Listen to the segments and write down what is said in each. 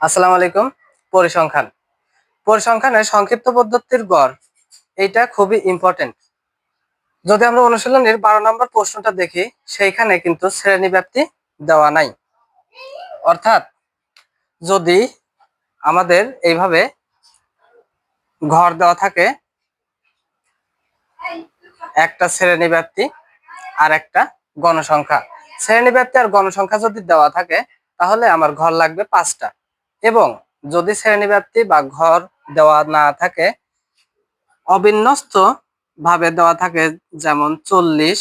আসসালামু আলাইকুম, পরিসংখ্যান। পরিসংখ্যানের সংক্ষিপ্ত পদ্ধতির গড়, এইটা খুবই ইম্পর্টেন্ট যদি আমরা অনুশীলনের বারো নম্বর প্রশ্নটা দেখি, সেইখানে কিন্তু শ্রেণি ব্যাপ্তি দেওয়া নাই। অর্থাৎ, যদি আমাদের এইভাবে ঘর দেওয়া থাকে, একটা শ্রেণি ব্যাপ্তি আর একটা গণসংখ্যা। শ্রেণি ব্যাপ্তি আর গণসংখ্যা যদি দেওয়া থাকে, তাহলে আমার ঘর লাগবে পাঁচটা। এবং যদি শ্রেণি ব্যাপ্তি বা ঘর দেওয়া না থাকে, অবিন্যস্ত ভাবে দেওয়া থাকে যেমন চল্লিশ,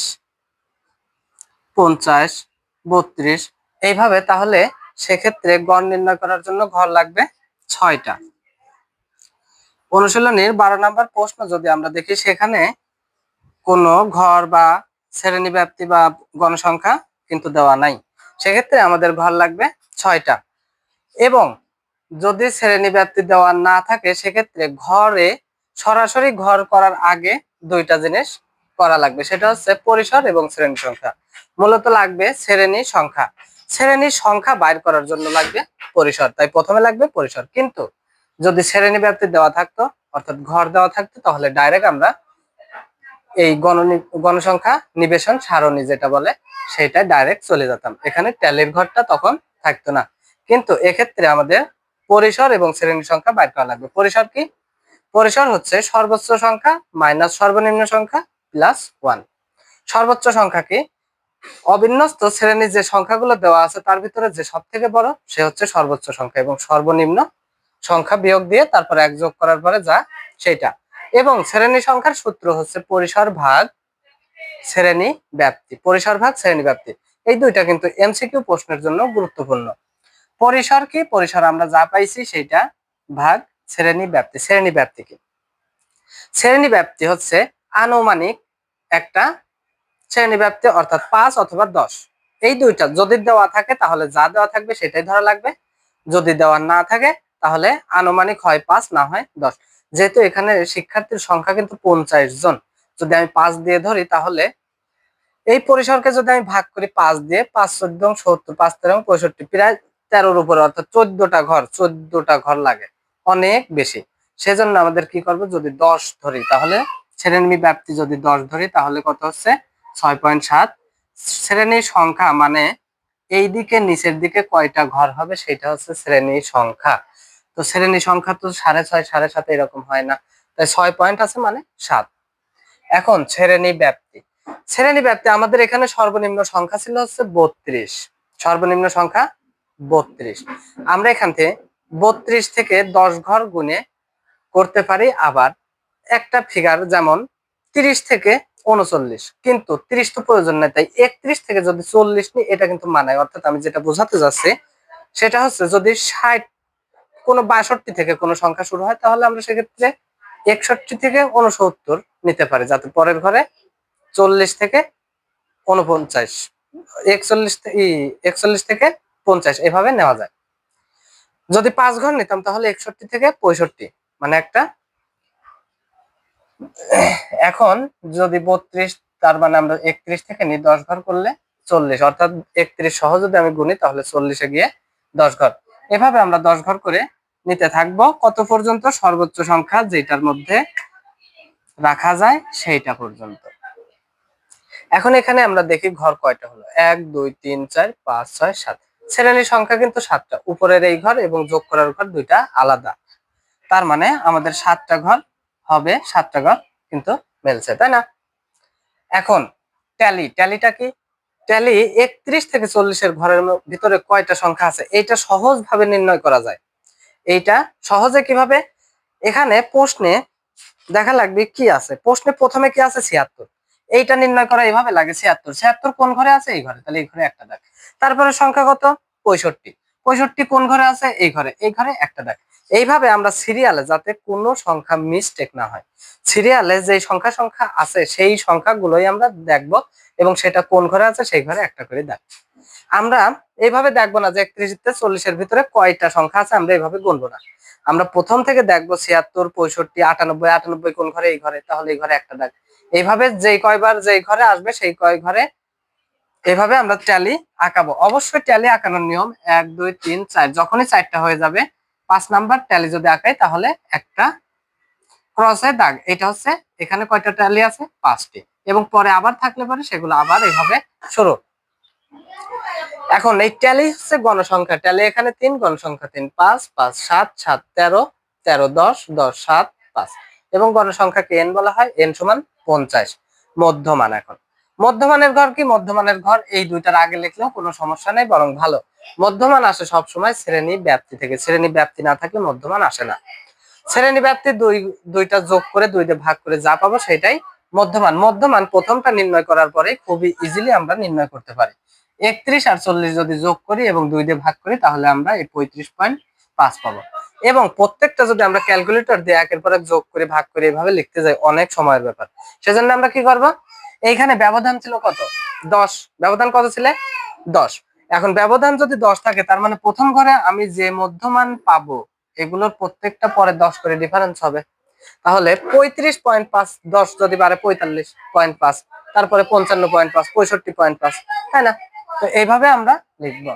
পঞ্চাশ, বত্রিশ, এইভাবে তাহলে সেক্ষেত্রে গড় নির্ণয় করার জন্য ঘর লাগবে ছয়টা। অনুশীলনীর বারো নম্বর প্রশ্ন যদি আমরা দেখি, সেখানে কোনো ঘর বা শ্রেণি ব্যাপ্তি বা গণসংখ্যা কিন্তু দেওয়া নাই। সেক্ষেত্রে আমাদের ঘর লাগবে ছয়টা। এবং যদি শ্রেণি ব্যাপ্তি দেওয়া না থাকে, সেক্ষেত্রে ঘরে সরাসরি ঘর করার আগে দুইটা জিনিস করা লাগবে। সেটা হচ্ছে পরিসর এবং শ্রেণি সংখ্যা। মূলত লাগবে শ্রেণি সংখ্যা। শ্রেণির সংখ্যা বাইর করার জন্য লাগবে পরিসর। তাই প্রথমে লাগবে পরিসর। কিন্তু যদি শ্রেণি ব্যাপ্তি দেওয়া থাকতো, অর্থাৎ ঘর দেওয়া থাকতো, তাহলে ডাইরেক্ট আমরা এই গণ গণসংখ্যা, নিবেশন, সারণী যেটা বলে সেটা ডাইরেক্ট চলে যেতাম। এখানে ট্যালির ঘরটা তখন থাকতো না। কিন্তু এক্ষেত্রে আমাদের পরিসর এবং শ্রেণি সংখ্যা বাইর করা লাগবে। পরিসর কি? পরিসর হচ্ছে সর্বোচ্চ সংখ্যা মাইনাস সর্বনিম্ন সংখ্যা প্লাস ওয়ান। সর্বোচ্চ সংখ্যা কি? অবিন্যস্ত শ্রেণির যে সংখ্যাগুলো দেওয়া আছে, তার ভিতরে যে সব থেকে বড়, সে হচ্ছে সর্বোচ্চ সংখ্যা এবং সর্বনিম্ন সংখ্যা বিয়োগ দিয়ে তারপর এক যোগ করার পরে যা, সেটা। এবং শ্রেণি সংখ্যার সূত্র হচ্ছে পরিসর ভাগ শ্রেণি ব্যাপ্তি। পরিসর ভাগ শ্রেণি ব্যাপ্তি। এই দুইটা কিন্তু এমসিকিউ প্রশ্নের জন্য গুরুত্বপূর্ণ। পরিসর কি? পরিসর আমরা যা পাইছি সেটা ভাগ শ্রেণি ব্যাপ্তি শ্রেণি ব্যাপ্তি কি? শ্রেণি ব্যাপ্তি হচ্ছে আনুমানিক একটা শ্রেণি ব্যাপ্তি, অর্থাৎ পাঁচ অথবা দশ। এই দুইটা যদি দেওয়া থাকে তাহলে যা দেওয়া থাকবে সেটাই ধরা লাগবে। যদি দেওয়া না থাকে তাহলে আনুমানিক হয় পাঁচ, না হয় দশ। যেহেতু এখানে শিক্ষার্থীর সংখ্যা কিন্তু পঞ্চাশ জন। যদি আমি পাঁচ দিয়ে ধরি তাহলে এই পরিসরকে যদি আমি ভাগ করি পাঁচ দিয়ে, পাঁচ চোদ্দ সত্তর, পাঁচ তেরো পঁয়ষট্টি, প্রায় তেরোর উপরে, অর্থাৎ চোদ্দটা ঘর চোদ্দটা ঘর লাগে, অনেক বেশি। সেজন্য আমাদের কি করব, যদি দশ ধরি, তাহলে শ্রেণি ব্যাপ্তি যদি দশ ধরি, তাহলে কত হচ্ছে? ছয় পয়েন্ট সাত। শ্রেণির সংখ্যা মানে এই দিকে নিচের দিকে কয়টা ঘর হবে, সেটা হচ্ছে শ্রেণির সংখ্যা। তো শ্রেণি সংখ্যা তো সাড়ে ছয়, সাড়ে সাত এরকম হয় না। তাই ছয় পয়েন্ট আছে মানে সাত। এখন শ্রেণি ব্যাপ্তি। শ্রেণি ব্যাপ্তি, আমাদের এখানে সর্বনিম্ন সংখ্যা ছিল হচ্ছে বত্রিশ। সর্বনিম্ন সংখ্যা বত্রিশ। আমরা এখান থেকে বত্রিশ থেকে দশ ঘর গুণে করতে পারি আবার একটা ফিগার যেমন তিরিশ থেকে উনচল্লিশ। কিন্তু তিরিশ তো প্রয়োজন নেই, তাই একত্রিশ থেকে যদি চল্লিশ নিই, এটা কিন্তু মানায়। অর্থাৎ আমি যেটা বোঝাতে যাচ্ছি, সেটা হচ্ছে যদি ষাট, কোনো বাষট্টি থেকে কোনো সংখ্যা শুরু হয়, তাহলে আমরা সেক্ষেত্রে একষট্টি থেকে উনসত্তর নিতে পারি, যাতে পরের ঘরে চল্লিশ থেকে উনপঞ্চাশ, একচল্লিশ একচল্লিশ থেকে পঞ্চাশ, এভাবে নেওয়া যায়। যদি পাঁচ ঘর নিতাম তাহলে একষট্টি থেকে পঁয়ষট্টি মানে একটা, এখন যদি বত্রিশ, তার মানে আমরা একত্রিশ থেকে নিই, দশ ঘর করলে চল্লিশ, অর্থাৎ একত্রিশ সহ যদি আমি গুনি তাহলে চল্লিশে গিয়ে দশ ঘর। এভাবে আমরা দশ ঘর করে নিতে থাকব। কত পর্যন্ত? সর্বোচ্চ সংখ্যা যেটার মধ্যে রাখা যায় সেইটা পর্যন্ত। এখন এখানে আমরা দেখি ঘর কয়টা হলো? এক, দুই, তিন, চার, পাঁচ, ছয়, সাত। শ্রেণির সংখ্যা কিন্তু সাতটা। উপরের এই ঘর এবং যোগ করার ঘর দুইটা আলাদা। তার মানে আমাদের সাতটা ঘর হবে, সাতটা ঘর কিন্তু মেলছে, তাই না? এখন ট্যালি, ট্যালিটা কি? ট্যালি একত্রিশ থেকে চল্লিশের ঘরের ভিতরে কয়টা সংখ্যা আছে? এইটা সহজভাবে নির্ণয় করা যায়। এইটা সহজে কীভাবে? এখানে প্রশ্নে দেখা লাগবে কি আছে? প্রশ্নে প্রথমে কি আছে? ছিয়াত্তর। এইটা নির্ণয় করা এইভাবে লাগে, ছিয়াত্তর। ছিয়াত্তর কোন ঘরে আছে? এই ঘরে। তাহলে এই ঘরে একটা দেখ তারপরে সংখ্যা কত? পঁয়ষট্টি। পঁয়ষট্টি কোন ঘরে আছে? এই ঘরে। এই ঘরে একটা দেখ এইভাবে আমরা সিরিয়ালে যাতে কোনো সংখ্যা মিস্টেক না হয় সিরিয়ালে যে সংখ্যা সংখ্যা আছে, সেই সংখ্যাগুলোই আমরা দেখব এবং সেটা কোন ঘরে আছে, সেই ঘরে একটা করে দেখ আমরা এইভাবে দেখব না যে একত্রিশ চল্লিশের ভিতরে কয়টা সংখ্যা আছে, আমরা এইভাবে গুনবো না। আমরা প্রথম থেকে দেখব ছিয়াত্তর, পঁয়ষট্টি, আটানব্বই আটানব্বই কোন ঘরে? এই ঘরে। তাহলে এই ঘরে একটা দেখ এইভাবে যেই কয়বার যেই ঘরে আসবে সেই কয় ঘরে এভাবে আমরা ট্যালি আঁকাবো। অবশ্যই ট্যালি আঁকানোর নিয়ম এক, দুই, তিন, চার, যখনই চারটা হয়ে যাবে, পাঁচ নাম্বার ট্যালি যদি আঁকাই তাহলে একটা ক্রসে দাগ। এটা হচ্ছে এখানে কয়টা ট্যালি আছে? পাঁচটি। এবং পরে আবার থাকলে পরে সেগুলো আবার এভাবে শুরু। এখন এই ট্যালি হচ্ছে গণসংখ্যা। ট্যালি এখানে তিন, গণসংখ্যা তিন, পাঁচ পাঁচ, সাত সাত, তেরো তেরো, দশ দশ, সাত, পাঁচ। এবং গণসংখ্যাকে এন বলা হয় এন সমান পঞ্চাশ। মধ্যমান এখন। মধ্যমানের ঘর কি? মধ্যমানের ঘর, এই দুইটার আগে লিখলেও কোনো সমস্যা নেই, বরং ভালো। মধ্যমান আসে সব সময় শ্রেণি ব্যাপ্তি থেকে। শ্রেণি ব্যাপ্তি না থাকলে মধ্যমান আসে না। শ্রেণি ব্যাপ্তি দুই, দুইটা যোগ করে দুই দিয়ে ভাগ করে যা পাবো সেটাই মধ্যমান। মধ্যমান প্রথমটা নির্ণয় করার পরে খুবই ইজিলি আমরা নির্ণয় করতে পারি। একত্রিশ আর চল্লিশ যদি যোগ করি এবং দুই দিয়ে ভাগ করি, তাহলে আমরা এই পঁয়ত্রিশ পয়েন্ট পাঁচ পাবো। এবং প্রত্যেকটা যদি আমরা ক্যালকুলেটর দিয়ে একের পর এক যোগ করে, ভাগ করে এভাবে লিখতে যাই, অনেক সময়ের ব্যাপার। সেজন্য আমরা কি করব? এইখানে ব্যবধান ছিল কত? দশ। ব্যবধান কত ছিল? দশ। এখন ব্যবধান যদি দশ থাকে, তার মানে প্রথম ঘরে আমি যে মধ্যমান পাবো, এগুলোর প্রত্যেকটা পরে দশ করে ডিফারেন্স হবে। তাহলে পঁয়ত্রিশ পয়েন্ট পাঁচ, দশ যদি বাড়ে পঁয়তাল্লিশ পয়েন্ট পাঁচ, তারপরে পঞ্চান্ন পয়েন্ট পাঁচ, পঁয়ষট্টি পয়েন্ট পাঁচ, তাই না? তো এইভাবে আমরা লিখব।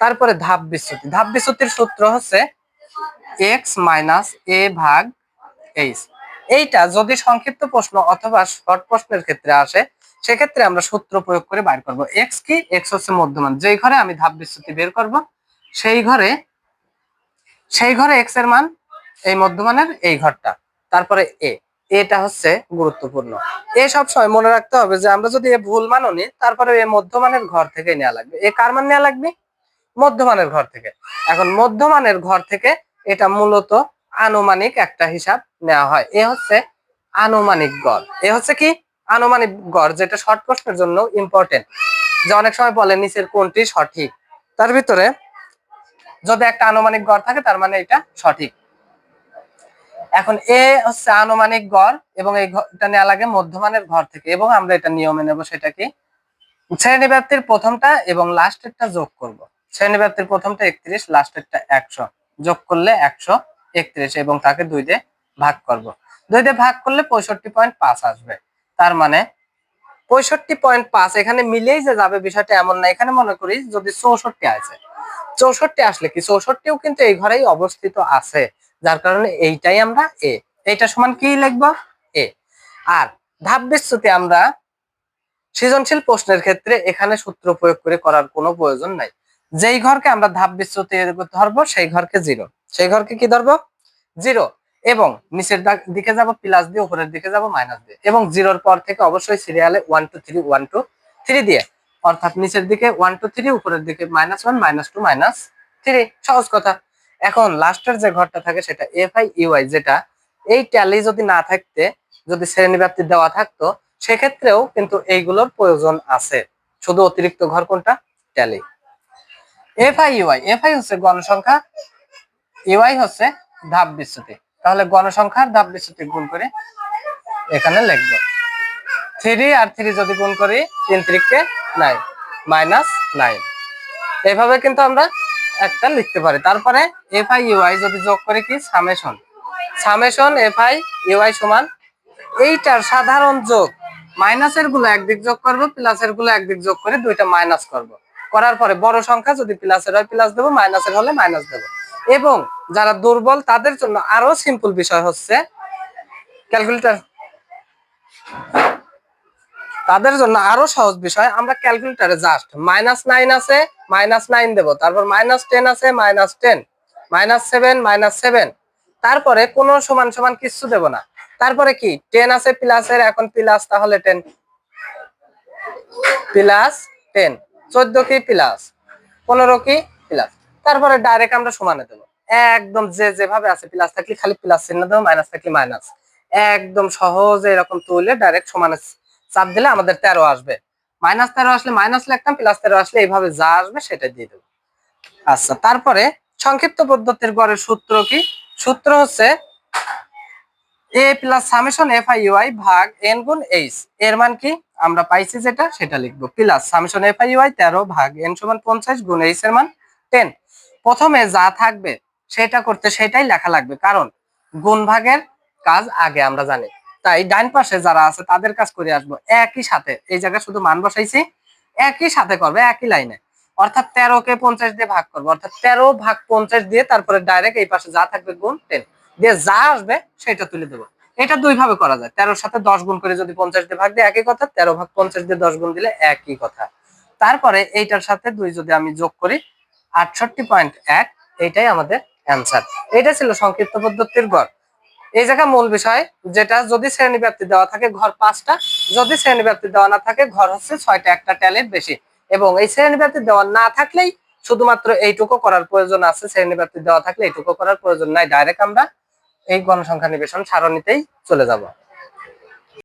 তারপরে ধাপ বিচ্যুতি। ধাপ বিচ্যুতির সূত্র হচ্ছে এক্স মাইনাস এ ভাগ এইচ এইটা যদি সংক্ষিপ্ত প্রশ্ন অথবা শর্ট প্রশ্নের ক্ষেত্রে আসে, সেক্ষেত্রে আমরা সূত্র প্রয়োগ করে বাইর করব। এক্স কি? এক্স হচ্ছে মধ্যমান। যেই ঘরে আমি ধাপ বিচ্যুতি বের করব, সেই ঘরে সেই ঘরে এক্সের মান, এই মধ্যমানের এই ঘরটা, তারপরে এ এটা হচ্ছে গুরুত্বপূর্ণ। এ সব সময় মনে রাখতে হবে যে আমরা যদি এ ভুল মানও নিই, তারপরে এ মধ্যমানের ঘর থেকে নেওয়া লাগবে। এ কার মান নেওয়া লাগবে? মধ্যমানের ঘর থেকে। এখন মধ্যমানের ঘর থেকে এটা মূলত আনুমানিক একটা হিসাব নেওয়া হয়। এ হচ্ছে আনুমানিক গড়। এ হচ্ছে কি? আনুমানিক গড়, যেটা শর্ট প্রশ্নের জন্য ইম্পর্টেন্ট যে অনেক সময় বলে নিচের কোনটি সঠিক। তার ভিতরে যদি একটা আনুমানিক গড় থাকে, তার মানে এটা সঠিক। এখন এ হচ্ছে আনুমানিক গড় এবং এই ঘরটা নেওয়া লাগে মধ্যমানের ঘর থেকে এবং আমরা এটা নিয়মে নেব সেটা কি শ্রেণি ব্যাপ্তির প্রথমটা এবং লাস্টেরটা যোগ করব। শ্রেণি ব্যাপ্তির প্রথমটা একত্রিশ লাস্টেরটা একশো। যোগ করলে একশো একত্রিশ এবং তাকে দুই দিয়ে ভাগ করব। দুই দিয়ে ভাগ করলে পঁয়ষট্টি পয়েন্ট পাঁচ আসবে। তার মানে পঁয়ষট্টি পয়েন্ট পাঁচ এখানে মিলেই যে যাবে বিষয়টা এমন না। এখানে মনে করি যদি চৌষট্টি আছে চৌষট্টি আসলে কি? চৌষট্টিও কিন্তু এই ঘরেই অবস্থিত আছে, যার কারণে এইটাই আমরা এ এইটা সমান কি লিখব? এ আর ধাপ বিচ্যুতি আমরা সৃজনশীল প্রশ্নের ক্ষেত্রে এখানে সূত্র প্রয়োগ করে করার কোনো প্রয়োজন নাই। যেই ঘরকে আমরা ধাপ বিচ্যুতি ধরবো, সেই ঘরকে জিরো সেই ঘরকে কি ধরবো? জিরো এবং নিচের দিকে যাব প্লাস দিয়ে, উপরের দিকে যাব মাইনাস দিয়ে। এবং জিরোর পর থেকে অবশ্যই সিরিয়ালে one two three one two three দিয়ে। অর্থাৎ নিচের দিকে ওয়ান টু থ্রি উপরের দিকে minus one minus two minus three সহজ কথা। এখন লাস্টের যে ঘরটা থাকে সেটা এফ আই ইউআই যেটা এই ট্যালি যদি না থাকতে, যদি শ্রেণীব্যাপ্তি দেওয়া থাকতো, সেক্ষেত্রেও কিন্তু এইগুলোর প্রয়োজন আছে। শুধু অতিরিক্ত ঘর কোনটা? Tally F I UI F I হচ্ছে গণসংখ্যা ইউআই হচ্ছে ধাপ বিচ্যুতি। তাহলে গণসংখ্যার ধাপ বিচ্যুতি গুণ করে এখানে লিখব। থ্রি আর থ্রি যদি গুণ করি, তিন ত্রিককে নাইন মাইনাস নাইন এইভাবে কিন্তু আমরা একটা লিখতে পারি। তারপরে এফ আই ইউআই যদি যোগ করি কি? Summation summation F I UI সমান এইটার সাধারণ যোগ। মাইনাসেরগুলো একদিক যোগ করব প্লাসেরগুলো একদিক যোগ করে দুইটা মাইনাস করব। করার পরে বড় সংখ্যা যদি প্লাসের হয় প্লাস দেবো মাইনাসের হলে মাইনাস দেবো। এবং যারা দুর্বল, তাদের জন্য আরও সিম্পল বিষয় হচ্ছে ক্যালকুলেটর তাদের জন্য আরও সহজ বিষয়, আমরা ক্যালকুলেটারে জাস্ট মাইনাস নাইন আছে মাইনাস নাইন দেবো। তারপর মাইনাস টেন আছে minus ten minus seven minus seven তারপরে কোনো সমান সমান কিছু দেব না। তারপরে কি? টেন আছে প্লাসের এখন প্লাস তাহলে টেন প্লাস টেন চোদ্দ কি প্লাস পনেরো কি প্লাস তারপরে ডাইরেক্ট আমরা সমানে দেবো। একদম যে যেভাবে আছে প্লাস থাকলে খালি প্লাস চিহ্ন দেবো মাইনাস থাকলে মাইনাস একদম সহজে এরকম তুলে ডাইরেক্ট সমানে চাপ দিলে আমাদের তেরো আসবে। মাইনাস তেরো আসলে মাইনাস লিখতাম প্লাস তেরো আসলে এইভাবে যা আসবে সেটা দিয়ে দেবো। আচ্ছা তারপরে সংক্ষিপ্ত পদ্ধতির পরে সূত্র কি? সূত্র হচ্ছে A plus summation F I UI ভাগ এন গুণ এইচ এর মান কি? আমরা পাইছি যেটা, সেটা লিখব। Plus summation F I UI তেরো ভাগ এন সমান পঞ্চাশ গুণ এইচ এর মান টেন প্রথমে যা থাকবে, সেটা করতে সেটাই লেখা লাগবে। কারণ গুণ ভাগের কাজ আগে আমরা জানি। তাই ডাইন পাশে যারা আছে, তাদের কাজ করে আসব একই সাথে। এই জায়গায় শুধু মান বসাইছি। একই সাথে করবে, একই লাইনে। অর্থাৎ তেরো কে পঞ্চাশ দিয়ে ভাগ করব। অর্থাৎ তেরো ভাগ পঞ্চাশ দিয়ে তারপরে ডাইরেক্ট এই পাশে যা থাকবে গুণ টেন দিয়ে যা আসবে সেটা তুলে দেবো। এটা দুই ভাবে করা যায়। তেরোর সাথে দশ গুণ করে যদি পঞ্চাশ দিয়ে ভাগ দিয়ে একই কথা। তেরো ভাগ পঞ্চাশ দিয়ে দশ গুণ দিলে একই কথা। তারপরে এইটার সাথে দুই যদি আমি যোগ করি, আটষট্টি পয়েন্ট এক, এইটাই আমাদের অ্যান্সার। এটা ছিল সংক্ষিপ্ত পদ্ধতির গড়। এই জায়গা মূল বিষয়, যেটা যদি শ্রেণি ব্যাপ্তি দেওয়া থাকে ঘর পাঁচটা, যদি শ্রেণি ব্যাপ্তি দেওয়া না থাকে ঘর হচ্ছে ছয়টা, একটা ট্যালের বেশি। এবং এই শ্রেণি ব্যাপ্তি দেওয়া না থাকলেই শুধুমাত্র এইটুকু করার প্রয়োজন আছে। শ্রেণি ব্যাপ্তি দেওয়া থাকলে এইটুকু করার প্রয়োজন নাই। ডাইরেক্ট আমরা এই গণসংখ্যা নিবেশন সারণীতেই চলে যাব।